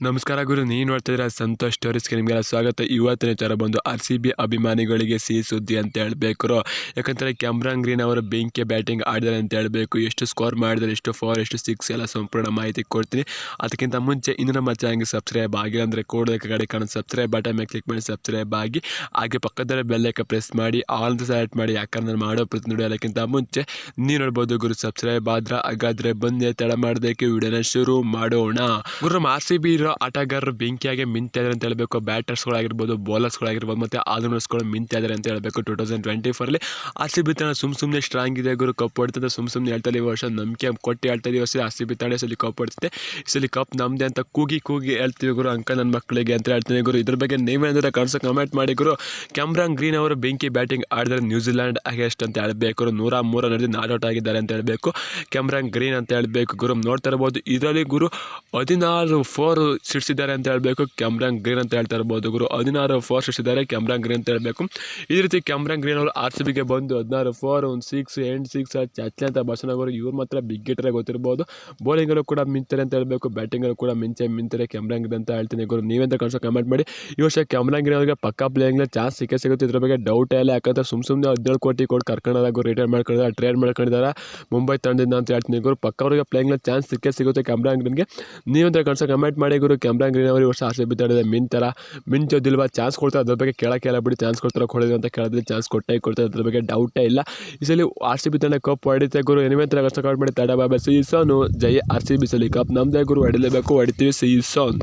ನಮಸ್ಕಾರ ಗುರು ನೀವು ಸಂತೋಷ ಸಂತೋಷ್ ಸ್ಟೋರೀಸ್ಗೆ ನಿಮಗೆಲ್ಲ ಸ್ವಾಗತ. ಇವತ್ತಿನ ವಿಚಾರ ಬಂದು ಆರ್ ಸಿ ಬಿ ಅಭಿಮಾನಿಗಳಿಗೆ ಸಿಹಿ ಸುದ್ದಿ ಅಂತ ಹೇಳಬೇಕು ಯಾಕಂದರೆ ಕ್ಯಾಮ್ರಾನ್ ಗ್ರೀನ್ ಅವರು ಬೆಂಕಿ ಬ್ಯಾಟಿಂಗ್ ಆಡಿದ್ದಾರೆ ಅಂತ ಹೇಳಬೇಕು. ಎಷ್ಟು ಸ್ಕೋರ್ ಮಾಡಿದರೆ ಎಷ್ಟು ಫೋರ್ ಎಷ್ಟು ಸಿಕ್ಸ್ ಎಲ್ಲ ಸಂಪೂರ್ಣ ಮಾಹಿತಿ ಕೊಡ್ತೀನಿ. ಅದಕ್ಕಿಂತ ಮುಂಚೆ ಇನ್ನು ನಮ್ಮ ಚಾನಲ್ಗೆ ಸಬ್ಸ್ಕ್ರೈಬ್ ಆಗಿಲ್ಲ ಅಂದರೆ ಕೂಡಲೇ ಕಡೆ ಕಾಣೋ ಸಬ್ಸ್ಕ್ರೈಬ್ ಬಟನ್ ಮೇಲೆ ಕ್ಲಿಕ್ ಮಾಡಿ ಸಬ್ಸ್ಕ್ರೈಬ್ ಆಗಿ. ಹಾಗೆ ಪಕ್ಕದಲ್ಲೇ ಬೆಲ್ಲೈಕ ಪ್ರೆಸ್ ಮಾಡಿ ಆಲ್ ಅಂತ ಸೆಲೆಕ್ಟ್ ಮಾಡಿ, ಯಾಕಂದ್ರೆ ನಾನು ಮಾಡೋ ಪ್ರತಿ ನೋಡೋದಕ್ಕಿಂತ ಮುಂಚೆ ನೀವು ನೋಡ್ಬೋದು ಗುರು ಸಬ್ಸ್ಕ್ರೈಬ್ ಆದ್ರೆ ಹಾಗಾದ್ರೆ ಬಂದೆ ತಡ ಮಾಡೋದಕ್ಕೆ ವಿಡಿಯೋನ ಶುರು ಮಾಡೋಣ. ಗುರು ಆರ್ ಸಿ ಬಿ ಇರೋ ಆಟಗಾರರು ಬೆಂಕಿಯಾಗಿ ಮಿಂತಿದ್ದಾರೆ ಅಂತ ಹೇಳಬೇಕು. ಬ್ಯಾಟರ್ಸ್ಗಳಾಗಿರ್ಬೋದು, ಬೌಲರ್ಸ್ಗಳಾಗಿರ್ಬೋದು, ಮತ್ತು ಆಲ್ರೌಂಡರ್ಸ್ಗಳು ಮಿಂತಿದ್ದಾರೆ ಅಂತ ಹೇಳಬೇಕು. ಟೂ ತೌಸಂಡ್ ಟ್ವೆಂಟಿ ಫೋರಲ್ಲಿ ಆರ್ ಸಿ ಬಿ ತಂಡ ಸುಮ್ ಸುಮ್ಮನೆ ಸ್ಟ್ರಾಂಗ್ ಇದೆ. ಗುರು ಕಪ್ ಹೊಡ್ತದೆ, ಸುಮ್ ಸುಮ್ಮನೆ ಹೇಳ್ತಾರೆ ಈ ವರ್ಷ ನಂಬಿಕೆ ಕೊಟ್ಟು ಹೇಳ್ತಾರೆ ಈ ವರ್ಷ ಆರ್ ಸಿ ಬಿ ಸಲ ಕಪ್ ಹೊಡ್ತದೆ. ಸಲ ಕಪ್ ನಮ್ಮದೇ ಅಂತ ಕೂಗಿ ಕೂಗಿ ಹೇಳ್ತೀವಿ ಗುರು. ಅಂಕ ನನ್ನ ಮಕ್ಕಳಿಗೆ ಅಂತ ಹೇಳ್ತೀನಿ ಗುರು. ಇದ್ರ ಬಗ್ಗೆ ನೀವೇನಾದರೂ ಕಾಣಿಸೋ ಕಮೆಂಟ್ ಮಾಡಿ ಗುರು. ಕ್ಯಾಮ್ರಾನ್ ಗ್ರೀನ್ ಅವರು ಬೆಂಕಿ ಬ್ಯಾಟಿಂಗ್ ಆಡಿದ್ರೆ ನ್ಯೂಜಿಲ್ಯಾಂಡ್ ಅಗೇಸ್ಟ್ ಅಂತ ಹೇಳಬೇಕು ನೂರ ಮೂರ ನಡೆದು ನಾಟ್ ಔಟ್ ಆಗಿದ್ದಾರೆ ಅಂತ ಹೇಳಬೇಕು. ಕ್ಯಾಮ್ರಾನ್ ಗ್ರೀನ್ ಅಂತ ಹೇಳಬೇಕು ಗುರು. ನೋಡ್ತಾ ಇರ್ಬೋದು. ಇದರಲ್ಲಿ ಗುರು, ಹದಿನಾರು ಫೋರ್ ಸಿಡಿಸಿದ್ದಾರೆ ಅಂತ ಹೇಳಬೇಕು. ಕ್ಯಾಮ್ರಾ ಗ್ರೀನ್ ಅಂತ ಹೇಳ್ತಾ ಇರ್ಬೋದು ಗುರು. ಹದಿನಾರು ಫೋರ್ ಸಿಡಿಸಿದ್ದಾರೆ, ಕ್ಯಾಮ್ರಾ ಗ್ರೀನ್ ಅಂತ ಹೇಳಬೇಕು. ಈ ರೀತಿ ಕ್ಯಾಮ್ರಾ ಗ್ರೀನ್ ಅವರು ಆರ್ ಸಿ ಬಿಗೆ ಬಂದು ಹದಿನಾರು ಫೋರ್ ಒಂದು ಸಿಕ್ಸ್ ಎಂಟು ಸಿಕ್ಸ್ ಚಚ್ಚೆ ಅಂತ ಅವರು ಇವ್ರು ಮಾತ್ರ ಬಿಗ್ ಗಿಟ್ಟರೆ ಗೊತ್ತಿರ್ಬೋದು. ಬೌಲಿಂಗಲ್ಲೂ ಕೂಡ ಮಿಂತಾರೆ ಅಂತ ಹೇಳಬೇಕು. ಬ್ಯಾಟಿಂಗಲ್ಲೂ ಕೂಡ ಮಿಂಚೆ ಮಿಂತಾರೆ ಕ್ಯಾಮ್ರಾ ಗ್ರೀನ್ ಅಂತ ಹೇಳ್ತೀನಿ ಗುರು. ನೀವೆಂತ ಕಳಿಸೋ ಕಮೆಂಟ್ ಮಾಡಿ. ಈ ವರ್ಷ ಕ್ಯಾಮ್ರಾಂಗ್ ಗ್ರೀನ್ ಅವರಿಗೆ ಪಕ್ಕ ಪ್ಲೇಯಿಂಗ್ನ ಚಾನ್ಸ್ ಸಿಕ್ಕೇ ಸಿಗುತ್ತೆ. ಇದ್ರ ಬಗ್ಗೆ ಡೌಟ್ ಇಲ್ಲ. ಯಾಕಂದ್ರೆ ಸುಮ್ ಸುಮ್ಮನೆ ಹದಿನೇಳು ಕೋಟಿ ಕೊಟ್ಟು ಕರ್ಕೊಂಡಾಗ ರಿಟೈರ್ ಮಾಡ್ಕೊಂಡಿದ್ದಾರೆ ಟ್ರೇಡ್ ಮಾಡ್ಕೊಂಡಿದ್ದಾರೆ ಮುಂಬೈ ತಂಡದಿಂದ ಅಂತ ಹೇಳ್ತೀನಿ ಗುರು. ಪಕ್ಕ ಅವರಿಗೆ ಪ್ಲೇಯಿಂಗ್ನ ಚಾನ್ಸ್ ಸಿಕ್ಕೇ ಸಿಗುತ್ತೆ ಕ್ಯಾಮ್ರಾನ್ ಗ್ರೀನ್ಗೆ. ನೀವಂತ ಕಳಿಸೋ ಕಮೆಂಟ್ ಮಾಡಿ ಗುರು ಕ್ಯಾಮ್ರಾ ಗ್ರೀನ್ ಅವರು ವರ್ಷ ಆಸೆ ಬಿದ್ದಾಡಿದೆ ಮಿನ್ ಮಿಂಚೋದಿಲ್ವಾ ಚಾನ್ಸ್ ಕೊಡ್ತಾರೆ, ಅದ್ರ ಬಗ್ಗೆ ಕೇಳೋಕ್ಕೆಲ್ಲ ಬಿಡಿ ಚಾನ್ಸ್ ಕೊಡ್ತಾರೆ ಕೊಡೋದು ಅಂತ ಕೇಳಿದ್ರೆ ಚಾನ್ಸ್ ಕೊಟ್ಟೇ ಕೊಡ್ತಾರೆ, ಅದ್ರ ಬಗ್ಗೆ ಡೌಟೇ ಇಲ್ಲ. ಈ ಸಲ ಆರ್ ಸಿ ಬಿ ಕಪ್ ಹೊಡಿತೆ ಗುರು ಏನಿವೆ ಕಷ್ಟ ಕಮೆಂಟ್ ಮಾಡಿ ತಡ ಬಾಬಾ. Season Jai R C B ಸಲಿ ಕಪ್ ನಮ್ಮದೇ ಗುರು, ಹೊಡಿಲೇಬೇಕು, ಹೊಡಿತೀವಿ ಸೀಸೋನ್